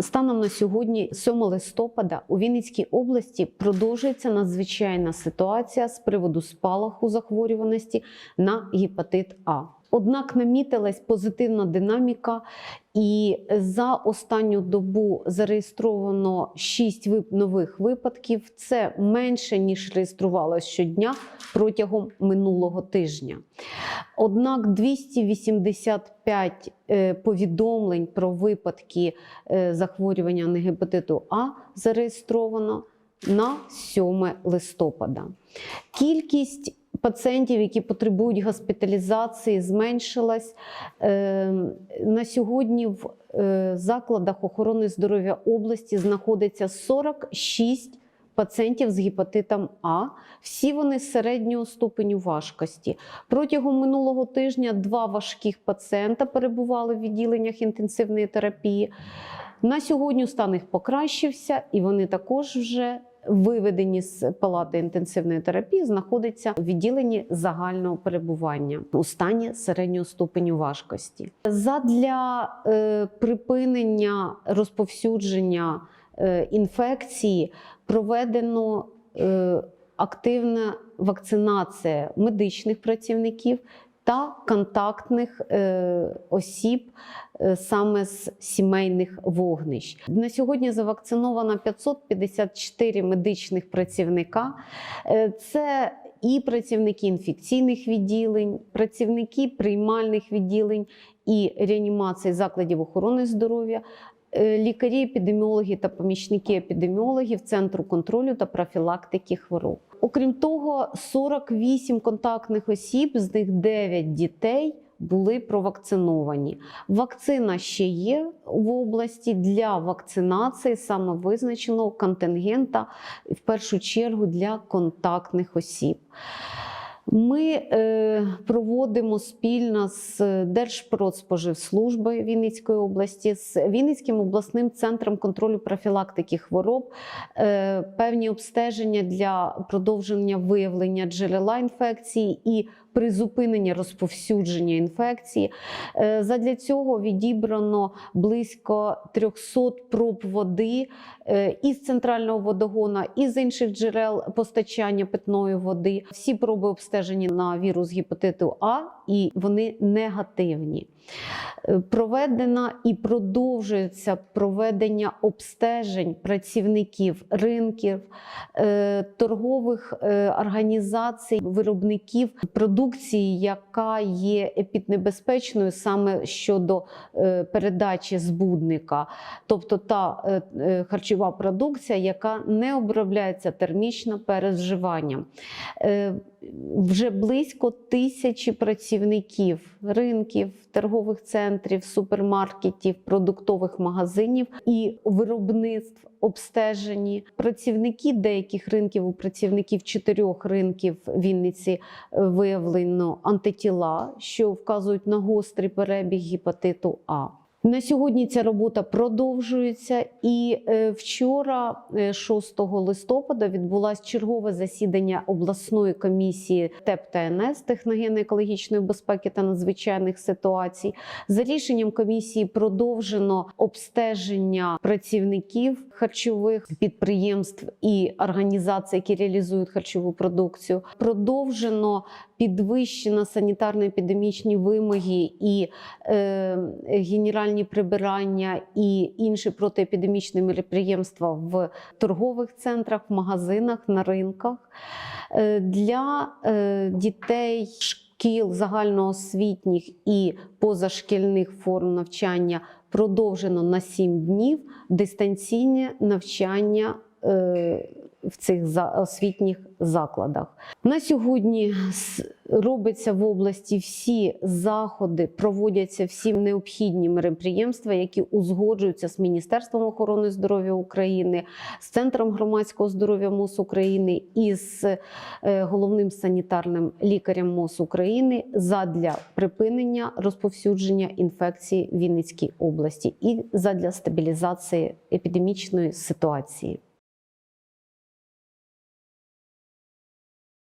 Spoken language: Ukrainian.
Станом на сьогодні, 7 листопада, у Вінницькій області продовжується надзвичайна ситуація з приводу спалаху захворюваності на гепатит А. Однак намітилась позитивна динаміка, і за останню добу зареєстровано 6 нових випадків. Це менше ніж реєструвалося щодня протягом минулого тижня. Однак 285 е, повідомлень про випадки е, захворювання на гепатиту А зареєстровано на 7 листопада. Кількість пацієнтів, які потребують госпіталізації, зменшилась. Е, На сьогодні в е, закладах охорони здоров'я області знаходиться 46 пацієнтів з гепатитом А. Всі вони середнього ступеню важкості. Протягом минулого тижня два важких пацієнта перебували в відділеннях інтенсивної терапії. На сьогодні стан їх покращився, і вони також вже виведені з палати інтенсивної терапії, знаходяться в відділенні загального перебування у стані середнього ступеню важкості. Задля е, припинення розповсюдження е, інфекції проведено е, активна вакцинація медичних працівників та контактних е, осіб е, саме з сімейних вогнищ. На сьогодні завакциновано 554 медичних працівника. Е, Це і працівники інфекційних відділень, працівники приймальних відділень і реанімації закладів охорони здоров'я, е, лікарі, епідеміологи та помічники епідеміологів Центру контролю та профілактики хвороб. Окрім того, 48 контактних осіб, з них 9 дітей. Були провакциновані. Вакцина ще є в області для вакцинації саме визначеного контингента, в першу чергу для контактних осіб. Ми е, проводимо спільно з Держпродспоживслужбою Вінницької області, з Вінницьким обласним центром контролю профілактики хвороб, е, певні обстеження для продовження виявлення джерела інфекції і призупинення розповсюдження інфекції. Е, Задля цього відібрано близько 300 проб води е, із центрального водогона, з інших джерел постачання питної води. Всі проби обстежені на вірус гепатиту А, і вони негативні. Е, Проведена і продовжується проведення обстежень працівників ринків, е, торгових е, організацій, виробників продукції, яка є епіднебезпечною саме щодо передачі збудника, тобто та харчова продукція, яка не обробляється термічно перед вживанням. Вже близько тисячі працівників ринків, торгових центрів, супермаркетів, продуктових магазинів і виробництв обстежені. Працівники деяких ринків, у працівників чотирьох ринків Вінниці е, виявлено антитіла, що вказують на гострий перебіг гепатиту А. На сьогодні ця робота продовжується, і е, вчора, е, 6 листопада, відбулось чергове засідання обласної комісії ТЕП та техногенно-екологічної безпеки та надзвичайних ситуацій. За рішенням комісії продовжено обстеження працівників харчових підприємств і організацій, які реалізують харчову продукцію. Продовжено підвищено санітарно-епідемічні вимоги і е, генеральні прибирання і інші протиепідемічні мероприємства в торгових центрах, в магазинах, на ринках. Е, Для е, дітей шкіл загальноосвітніх і позашкільних форм навчання продовжено на 7 днів дистанційне навчання е, в цих освітніх закладах. На сьогодні робиться в області всі заходи, проводяться всі необхідні мероприємства, які узгоджуються з Міністерством охорони здоров'я України, з Центром громадського здоров'я МОЗ України і з е, головним санітарним лікарем МОЗ України задля припинення розповсюдження інфекції в Вінницькій області і задля стабілізації епідемічної ситуації.